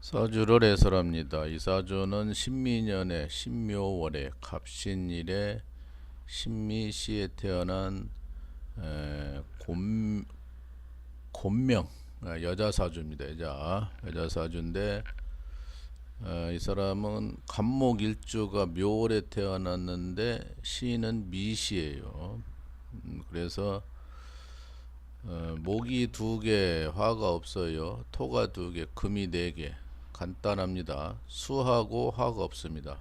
사주를 해설합니다. 이 사주는 신미년의 신묘월의 갑신일에 신미시에 태어난 에, 곰 곰명 아, 여자 사주입니다. 여자 여자 사주인데 어, 이 사람은 간목 일주가 묘월에 태어났는데 시는 미시예요. 음, 그래서 어, 목이 두 개, 화가 없어요. 토가 두 개, 금이 네 개. 간단합니다. 수하고 화가 없습니다.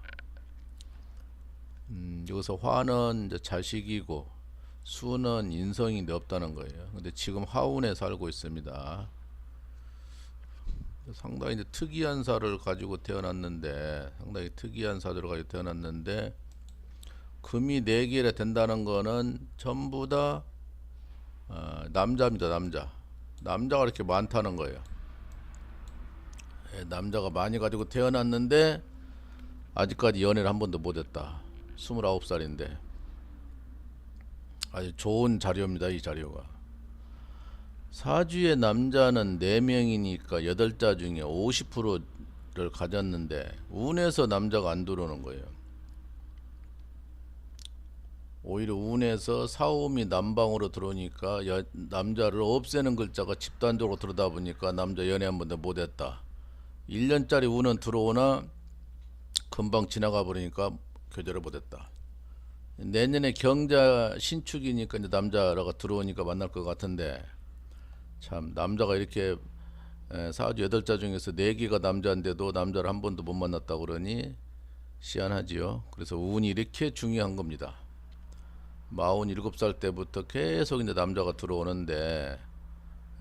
음, 여기서 화는 자식이고 수는 인성이 없다는 거예요. 근데 지금 화운에 살고 있습니다. 상당히 특이한 사를 가지고 태어났는데 상당히 특이한 사주를 가지고 태어났는데 금이 네 개라 된다는 거는 전부 다 어, 남자입니다, 남자. 남자가 이렇게 많다는 거예요. 예, 남자가 많이 가지고 태어났는데 아직까지 연애를 한 번도 못했다. 29살인데 아주 좋은 자료입니다, 이 자료가. 사주의 남자는 4명이니까 8자 중에 50%를 가졌는데 운에서 남자가 안 들어오는 거예요. 오히려 운에서 사오미 남방으로 들어오니까 여, 남자를 없애는 글자가 집단적으로 들어다 보니까 남자 연애 한 번도 못했다. 1년짜리 운은 들어오나 금방 지나가 버리니까 교제를 못했다. 내년에 경자 신축이니까 이제 남자가 들어오니까 만날 것 같은데 참 남자가 이렇게 에, 사주 여덟 자 중에서 네 개가 남자인데도 남자를 한 번도 못 만났다 그러니 시한하지요. 그래서 운이 이렇게 중요한 겁니다. 마흔 일곱 살 때부터 계속 이제 남자가 들어오는데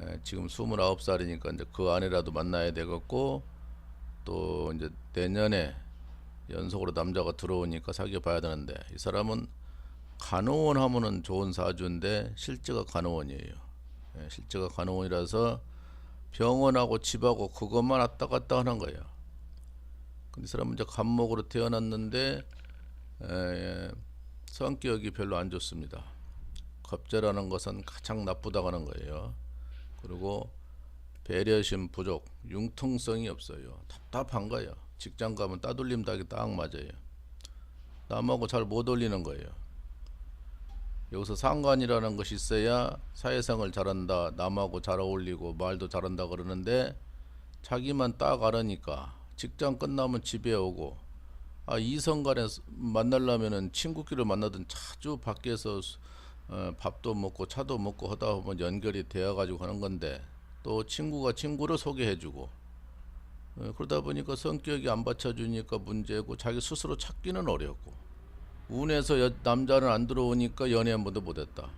에, 지금 스물아홉 살이니까 이제 그 안에라도 만나야 되겠고 또 이제 내년에 연속으로 남자가 들어오니까 사귀어 봐야 되는데 이 사람은 간호원 하면은 좋은 사주인데 실제가 간호원이에요. 예, 실제가 간호원이라서 병원하고 집하고 그것만 왔다 갔다 하는 거예요. 근데 이 사람은 이제 간목으로 태어났는데 에, 성격이 별로 안 좋습니다. 겁재라는 것은 가장 나쁘다고 하는 거예요. 그리고 배려심 부족, 융통성이 없어요. 답답한 거예요. 직장 가면 따돌림 닭이 딱 맞아요. 남하고 잘못 어울리는 거예요. 여기서 상관이라는 것이 있어야 사회생활 잘한다, 남하고 잘 어울리고 말도 잘한다 그러는데 자기만 딱 알으니까 직장 끝나면 집에 오고 아 이성 간에 만나려면은 친구끼리 만나든 자주 밖에서 어, 밥도 먹고 차도 먹고 하다 보면 연결이 되어 가지고 하는 건데 또 친구가 친구를 소개해주고 어, 그러다 보니까 성격이 안 받쳐주니까 문제고 자기 스스로 찾기는 어렵고 운에서 여, 남자는 안 들어오니까 연애 한 번도 못했다.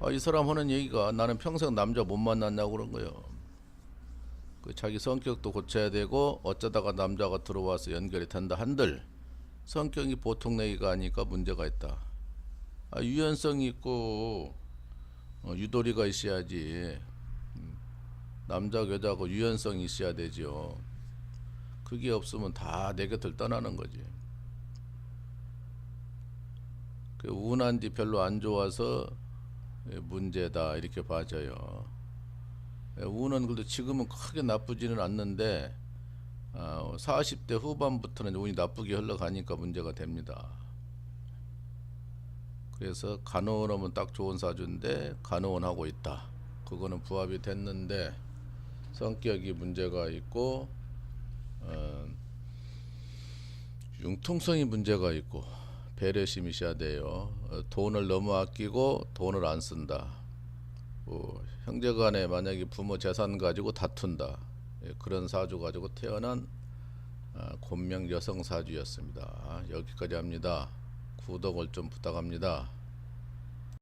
아, 이 사람 하는 얘기가 나는 평생 남자 못 만났냐고 그런 거예요. 그 자기 성격도 고쳐야 되고 어쩌다가 남자가 들어와서 연결이 된다 한들 성격이 보통 내기가 아니까 문제가 있다. 아, 유연성이 있고 어, 유도리가 있어야지. 음, 남자 여자고 유연성이 있어야 되죠. 그게 없으면 다 내 곁을 떠나는 거지. 그 운한 뒤 별로 안 좋아서 예, 문제다 이렇게 봐져요. 예, 운은 그래도 지금은 크게 나쁘지는 않는데 어, 40대 후반부터는 운이 나쁘게 흘러가니까 문제가 됩니다. 그래서 간호원 하면 딱 좋은 사주인데 간호원 하고 있다. 그거는 부합이 됐는데 성격이 문제가 있고 어, 융통성이 문제가 있고 배려심이 있어야 돼요. 어, 돈을 너무 아끼고 돈을 안 쓴다. 뭐, 형제간에 만약에 부모 재산 가지고 다툰다. 예, 그런 사주 가지고 태어난 아, 곤명 여성 사주였습니다. 여기까지 합니다. 구독을 좀 부탁합니다.